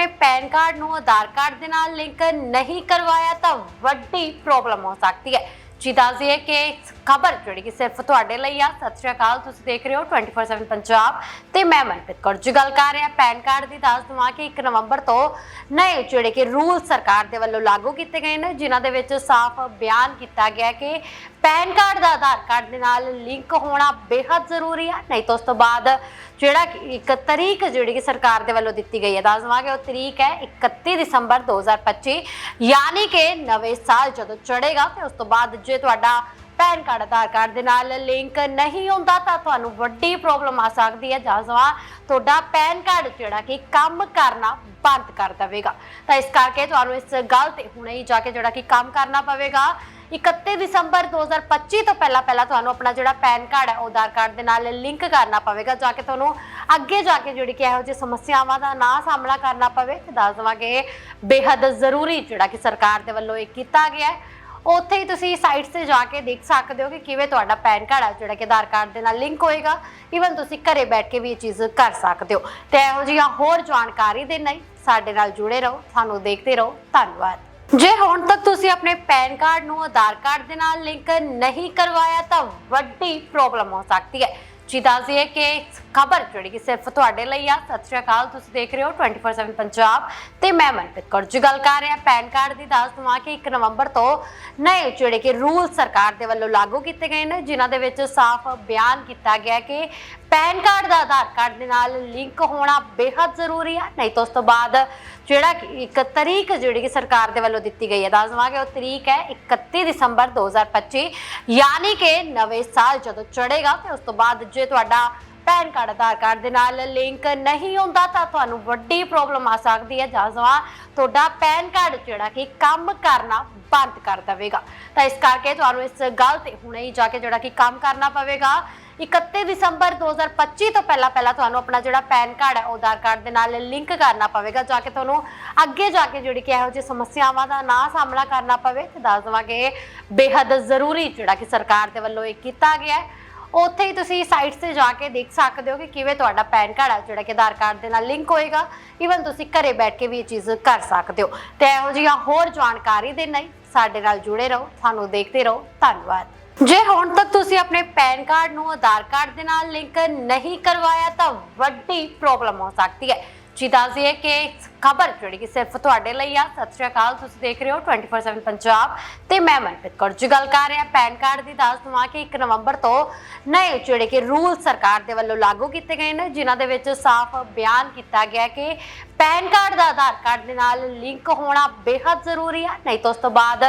ਆਪਣੇ PAN card ਨੂੰ ਆਧਾਰ card ਦੇ ਨਾਲ ਲਿੰਕ ਨਹੀਂ ਕਰਵਾਇਆ ਤਾਂ ਵੱਡੀ ਪ੍ਰੋਬਲਮ ਹੋ ਸਕਦੀ ਹੈ। ਜੀ ਦੱਸ ਦਈਏ ਕਿ ਖਬਰ ਜਿਹੜੀ ਕਿ ਸਿਰਫ ਤੁਹਾਡੇ ਲਈ ਆ। ਸਤਿ ਸ਼੍ਰੀ ਅਕਾਲ, ਤੁਸੀਂ ਦੇਖ ਰਹੇ ਹੋ 24/7 ਪੰਜਾਬ ਤੇ ਮੈਂ ਮਨਪ੍ਰੀਤ ਕੌਰ। ਜੀ, ਗੱਲ ਕਰ ਰਿਹਾ ਪੈਨ ਕਾਰਡ ਦੀ। ਦੱਸ ਦਵਾਂ ਕਿ 1 ਨਵੰਬਰ ਤੋਂ ਨਵੇਂ ਜਿਹੜੇ ਕਿ ਰੂਲ ਸਰਕਾਰ ਦੇ ਵੱਲੋਂ ਲਾਗੂ ਕੀਤੇ ਗਏ ਨੇ, ਜਿਨ੍ਹਾਂ ਦੇ ਵਿੱਚ ਸਾਫ਼ ਬਿਆਨ ਕੀਤਾ ਗਿਆ ਕਿ ਪੈਨ ਕਾਰਡ ਦਾ ਆਧਾਰ ਕਾਰਡ ਦੇ ਨਾਲ ਲਿੰਕ ਹੋਣਾ ਬੇहद ਜ਼ਰੂਰੀ ਆ। ਨਹੀਂ ਤਾਂ ਉਸ ਤੋਂ ਬਾਅਦ ਜਿਹੜਾ ਇੱਕ ਤਰੀਕ ਜਿਹੜੀ ਕਿ ਸਰਕਾਰ ਦੇ ਵੱਲੋਂ ਦਿੱਤੀ ਗਈ ਹੈ, ਦੱਸ ਦਵਾਂਗੇ ਉਹ ਤਰੀਕ ਹੈ 31 ਦਸੰਬਰ 2025 ਯਾਨੀ ਕਿ ਨਵੇਂ ਸਾਲ ਜਦੋਂ ਚੜ੍ਹੇਗਾ ਤੇ ਉਸ ਤੋਂ ਬਾਅਦ ਜੇ ਤੁਹਾਡਾ ਪੈਨ ਕਾਰਡ, ਆਧਾਰ ਕਾਰਡ ਦੇ ਨਾਲ ਲਿੰਕ ਨਹੀਂ ਹੁੰਦਾ ਤਾਂ ਤੁਹਾਨੂੰ ਵੱਡੀ ਪ੍ਰੋਬਲਮ ਆ ਸਕਦੀ ਹੈ। ਜਾਂ ਸਵਾ ਤੁਹਾਡਾ ਪੈਨ ਕਾਰਡ ਜਿਹੜਾ ਕਿ ਕੰਮ ਕਰਨਾ ਬੰਦ ਕਰ ਦੇਵੇਗਾ। ਤਾਂ ਇਸ ਕਰਕੇ ਤੁਹਾਨੂੰ ਇਸ ਗੱਲ ਤੇ ਹੁਣੇ ਹੀ ਜਾ ਕੇ ਜਿਹੜਾ ਕਿ ਕੰਮ ਕਰਨਾ ਪਵੇਗਾ। 31 ਦਸੰਬਰ 2025 ਤੋਂ ਪਹਿਲਾਂ ਪਹਿਲਾਂ ਤੁਹਾਨੂੰ ਆਪਣਾ ਜਿਹੜਾ ਪੈਨ ਕਾਰਡ ਹੈ ਉਹ ਆਧਾਰ ਕਾਰਡ ਦੇ ਨਾਲ ਲਿੰਕ ਕਰਨਾ ਪਵੇਗਾ। ਜਾ ਕੇ ਤੁਹਾਨੂੰ ਅੱਗੇ ਜਾ ਕੇ ਜਿਹੜੀ ਕਿ ਇਹੋ ਜਿਹੀ ਸਮੱਸਿਆਵਾਂ ਦਾ ਨਾ ਸਾਹਮਣਾ ਕਰਨਾ ਪਵੇ। ਤੇ ਦੱਸ ਦਵਾਂਗੇ ਬੇहद ਜ਼ਰੂਰੀ ਜਿਹੜਾ ਕਿ ਸਰਕਾਰ ਦੇ ਵੱਲੋਂ ਇਹ ਕੀਤਾ ਗਿਆ ਹੈ। ਉੱਥੇ ਹੀ ਤੁਸੀਂ ਸਾਈਟ ਤੇ ਜਾ ਕੇ ਦੇਖ ਸਕਦੇ ਹੋ ਕਿ ਕਿਵੇਂ ਤੁਹਾਡਾ ਪੈਨ ਕਾਰਡ ਹੈ ਜਿਹੜਾ ਕਿ ਆਧਾਰ ਕਾਰਡ ਦੇ ਨਾਲ ਲਿੰਕ ਹੋਏਗਾ। ਇਵਨ ਤੁਸੀਂ ਘਰੇ ਬੈਠ ਕੇ ਵੀ ਇਹ ਚੀਜ਼ ਕਰ ਸਕਦੇ ਹੋ। ਤੇ ਇਹੋ ਜਿਹੀਆਂ ਹੋਰ ਜਾਣਕਾਰੀ ਦੇ ਲਈ ਸਾਡੇ ਨਾਲ ਜੁੜੇ ਰਹੋ। ਸਾਨੂੰ ਦੇਖਦੇ ਰਹੋ। ਧੰਨਵਾਦ। ਜੇ ਹੁਣ ਤੱਕ ਤੁਸੀਂ ਆਪਣੇ ਪੈਨ ਕਾਰਡ ਨੂੰ ਆਧਾਰ ਕਾਰਡ ਦੇ ਨਾਲ ਲਿੰਕ ਨਹੀਂ ਕਰਵਾਇਆ, ਤਾਂ ਵੱਡੀ ਪ੍ਰੋਬਲਮ ਹੋ ਸਕਦੀ ਹੈ। ਜੀ ਦੱਸ ਕਿ ਖਬਰ ਜਿਹੜੀ ਕਿ ਸਿਰਫ ਤੁਹਾਡੇ ਲਈ ਆ। ਸਤਿ ਸ਼੍ਰੀ ਅਕਾਲ, ਤੁਸੀਂ ਦੇਖ ਰਹੇ ਹੋ 24/7 ਪੰਜਾਬ ਤੇ ਮੈਂ ਮਨਪ੍ਰੀਤ ਕੌਰ ਜੀ ਗੱਲ ਕਰ ਰਿਹਾ। ਪੈਨ ਕਾਰਡ ਦੀ ਦੱਸ ਦਵਾਂ ਕਿ 1 ਨਵੰਬਰ ਤੋਂ ਨਵੇਂ ਜਿਹੜੇ ਕਿ ਰੂਲ ਸਰਕਾਰ ਦੇ ਵੱਲੋਂ ਲਾਗੂ ਕੀਤੇ ਗਏ ਨੇ, ਜਿਨ੍ਹਾਂ ਦੇ ਵਿੱਚ ਸਾਫ਼ ਬਿਆਨ ਕੀਤਾ ਗਿਆ ਕਿ ਪੈਨ ਕਾਰਡ ਦਾ ਆਧਾਰ ਕਾਰਡ ਦੇ ਨਾਲ ਲਿੰਕ ਹੋਣਾ ਬੇहद ਜ਼ਰੂਰੀ ਆ। ਨਹੀਂ ਤਾਂ ਉਸ ਤੋਂ ਬਾਅਦ ਜਿਹੜਾ ਕਿ ਇੱਕ ਤਰੀਕ ਜਿਹੜੀ ਕਿ ਸਰਕਾਰ ਦੇ ਵੱਲੋਂ ਦਿੱਤੀ ਗਈ ਹੈ ਦੱਸ ਦਵਾਂਗੇ ਉਹ ਤਰੀਕ ਹੈ 31 ਦਸੰਬਰ 2025 ਯਾਨੀ ਕਿ ਨਵੇਂ ਸਾਲ ਜਦੋਂ ਚੜ੍ਹੇਗਾ ਤੇ ਉਸ ਤੋਂ ਬਾਅਦ ਜੇ ਤੁਹਾਡਾ ਪੈਨ ਕਾਰਡ, ਆਧਾਰ ਕਾਰਡ ਦੇ ਨਾਲ ਲਿੰਕ ਨਹੀਂ ਹੁੰਦਾ ਤਾਂ ਤੁਹਾਨੂੰ ਵੱਡੀ ਪ੍ਰੋਬਲਮ ਆ ਸਕਦੀ ਹੈ। ਜਾਂ ਸਵਾ ਤੁਹਾਡਾ ਪੈਨ ਕਾਰਡ ਜਿਹੜਾ ਕਿ ਕੰਮ ਕਰਨਾ ਬੰਦ ਕਰ ਦੇਵੇਗਾ। ਤਾਂ ਇਸ ਕਰਕੇ ਤੁਹਾਨੂੰ ਇਸ ਗੱਲ ਤੇ ਹੁਣੇ ਹੀ ਜਾ ਕੇ ਜਿਹੜਾ ਕਿ ਕੰਮ ਕਰਨਾ ਪਵੇਗਾ। 31 ਦਸੰਬਰ 2025 ਤੋਂ ਪਹਿਲਾਂ ਪਹਿਲਾਂ ਤੁਹਾਨੂੰ ਆਪਣਾ ਜਿਹੜਾ ਪੈਨ ਕਾਰਡ ਹੈ, ਉਹ ਆਧਾਰ ਕਾਰਡ ਦੇ ਨਾਲ ਲਿੰਕ ਕਰਨਾ ਪਵੇਗਾ। ਜਾ ਕੇ ਤੁਹਾਨੂੰ ਅੱਗੇ ਜਾ ਕੇ ਜਿਹੜੀ ਕਿ ਇਹੋ ਜਿਹੀ ਸਮੱਸਿਆਵਾਂ ਦਾ ਨਾ ਸਾਹਮਣਾ ਕਰਨਾ ਪਵੇ। ਤੇ ਦੱਸ ਦਵਾਂਗੇ ਬੇहद ਜ਼ਰੂਰੀ ਜਿਹੜਾ ਕਿ ਸਰਕਾਰ ਦੇ ਵੱਲੋਂ ਇਹ ਕੀਤਾ ਗਿਆ ਹੈ। ਉੱਥੇ ਹੀ ਤੁਸੀਂ ਸਾਈਟਸ ਤੇ ਜਾ ਕੇ ਦੇਖ ਸਕਦੇ ਹੋ ਕਿ ਕਿਵੇਂ ਤੁਹਾਡਾ ਪੈਨ ਕਾਰਡ ਹੈ ਜਿਹੜਾ ਕਿ ਆਧਾਰ ਕਾਰਡ ਦੇ ਨਾਲ ਲਿੰਕ ਹੋਏਗਾ। ਇਵਨ ਤੁਸੀਂ ਘਰੇ ਬੈਠ ਕੇ ਵੀ ਇਹ ਚੀਜ਼ ਕਰ ਸਕਦੇ ਹੋ। ਤੇ ਇਹੋ ਜਿਹੀਆਂ ਹੋਰ ਜਾਣਕਾਰੀ ਦੇ ਲਈ ਸਾਡੇ ਨਾਲ ਜੁੜੇ ਰਹੋ। ਸਾਨੂੰ ਦੇਖਦੇ ਰਹੋ। ਧੰਨਵਾਦ। ਜੇ ਹੁਣ ਤੱਕ ਤੁਸੀਂ ਆਪਣੇ ਪੈਨ ਕਾਰਡ ਨੂੰ ਆਧਾਰ ਕਾਰਡ ਦੇ ਨਾਲ ਲਿੰਕ ਨਹੀਂ ਕਰਵਾਇਆ, ਤਾਂ ਵੱਡੀ ਪ੍ਰੋਬਲਮ ਹੋ ਸਕਦੀ ਹੈ। ਜੀ ਦੱਸ ਦਈਏ ਕਿ ਖਬਰ ਜਿਹੜੀ ਕਿ ਸਿਰਫ ਤੁਹਾਡੇ ਲਈ ਆ। ਸਤਿ ਸ਼੍ਰੀ ਅਕਾਲ, ਤੁਸੀਂ ਦੇਖ ਰਹੇ ਹੋ 24/7 ਪੰਜਾਬ ਤੇ ਮੈਂ ਮਨਪ੍ਰੀਤ ਕੌਰ। ਜੀ, ਗੱਲ ਕਰ ਰਿਹਾ ਪੈਨ ਕਾਰਡ ਦੀ ਦੱਸ ਦਵਾਂ ਕਿ 1 ਨਵੰਬਰ ਤੋਂ ਨਵੇਂ ਜਿਹੜੇ ਕਿ ਰੂਲ ਸਰਕਾਰ ਦੇ ਵੱਲੋਂ ਲਾਗੂ ਕੀਤੇ ਗਏ ਨੇ, ਜਿਨ੍ਹਾਂ ਦੇ ਵਿੱਚ ਸਾਫ਼ ਬਿਆਨ ਕੀਤਾ ਗਿਆ ਕਿ ਪੈਨ ਕਾਰਡ ਦਾ ਆਧਾਰ ਕਾਰਡ ਦੇ ਨਾਲ ਲਿੰਕ ਹੋਣਾ ਬੇहद ਜ਼ਰੂਰੀ ਹੈ ਨਹੀਂ ਤਾਂ ਉਸ ਤੋਂ ਬਾਅਦ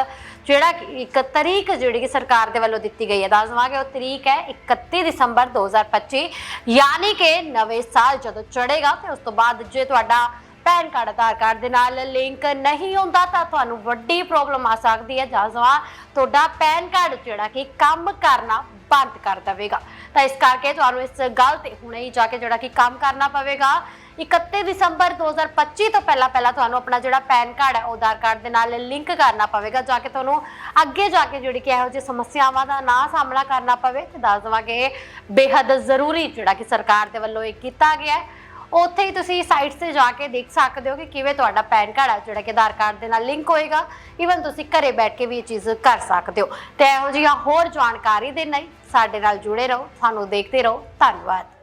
ਜਿਹੜਾ ਕਿ ਇੱਕ ਤਰੀਕ ਜਿਹੜੀ ਕਿ ਸਰਕਾਰ ਦੇ ਵੱਲੋਂ ਦਿੱਤੀ ਗਈ ਹੈ ਦੱਸ ਦਵਾਂਗੇ ਉਹ ਤਰੀਕ ਹੈ 31 ਦਸੰਬਰ 2025 ਯਾਨੀ ਕਿ ਨਵੇਂ ਸਾਲ ਜਦੋਂ ਚੜ੍ਹੇਗਾ ਤੇ ਉਸ ਤੋਂ ਬਾਅਦ ਜੇ ਤੁਹਾਡਾ ਪੈਨ ਕਾਰਡ, ਆਧਾਰ ਕਾਰਡ ਦੇ ਨਾਲ ਲਿੰਕ ਨਹੀਂ ਹੁੰਦਾ ਤਾਂ ਤੁਹਾਨੂੰ ਵੱਡੀ ਪ੍ਰੋਬਲਮ ਆ ਸਕਦੀ ਹੈ। ਜਾਂ ਸਵਾ ਤੁਹਾਡਾ ਪੈਨ ਕਾਰਡ ਜਿਹੜਾ ਕਿ ਕੰਮ ਕਰਨਾ ਬੰਦ ਕਰ ਦੇਵੇਗਾ। ਤਾਂ ਇਸ ਕਰਕੇ ਤੁਹਾਨੂੰ ਇਸ ਗੱਲ ਤੇ ਹੁਣੇ ਹੀ ਜਾ ਕੇ ਜਿਹੜਾ ਕਿ ਕੰਮ ਕਰਨਾ ਪਵੇਗਾ। 31 ਦਸੰਬਰ 2025 ਤੋਂ ਪਹਿਲਾਂ ਪਹਿਲਾਂ ਤੁਹਾਨੂੰ ਆਪਣਾ ਜਿਹੜਾ ਪੈਨ ਕਾਰਡ ਹੈ, ਉਹ ਆਧਾਰ ਕਾਰਡ ਦੇ ਨਾਲ ਲਿੰਕ ਕਰਨਾ ਪਵੇਗਾ। ਜਾ ਕੇ ਤੁਹਾਨੂੰ ਅੱਗੇ ਜਾ ਕੇ ਜਿਹੜੀ ਕਿ ਇਹੋ ਜਿਹੀ ਸਮੱਸਿਆਵਾਂ ਦਾ ਨਾ ਸਾਹਮਣਾ ਕਰਨਾ ਪਵੇ। ਤੇ ਦੱਸ ਦਵਾਂਗੇ ਬੇहद ਜ਼ਰੂਰੀ ਜਿਹੜਾ ਕਿ ਸਰਕਾਰ ਦੇ ਵੱਲੋਂ ਇਹ ਕੀਤਾ ਗਿਆ ਹੈ। ਉੱਥੇ ਹੀ ਤੁਸੀਂ ਸਾਈਟਸ ਤੇ ਜਾ ਕੇ ਦੇਖ ਸਕਦੇ ਹੋ ਕਿ ਕਿਵੇਂ ਤੁਹਾਡਾ ਪੈਨ ਕਾਰਡ ਆ, ਜਿਹੜਾ ਕਿ ਆਧਾਰ ਕਾਰਡ ਦੇ ਨਾਲ ਲਿੰਕ ਹੋਏਗਾ। ਇਵਨ ਤੁਸੀਂ ਘਰੇ ਬੈਠ ਕੇ ਵੀ ਇਹ ਚੀਜ਼ ਕਰ ਸਕਦੇ ਹੋ। ਤੇ ਇਹੋ ਜਿਹੀਆਂ ਹੋਰ ਜਾਣਕਾਰੀ ਦੇ ਲਈ ਸਾਡੇ ਨਾਲ ਜੁੜੇ ਰਹੋ। ਸਾਨੂੰ ਦੇਖਦੇ ਰਹੋ। ਧੰਨਵਾਦ।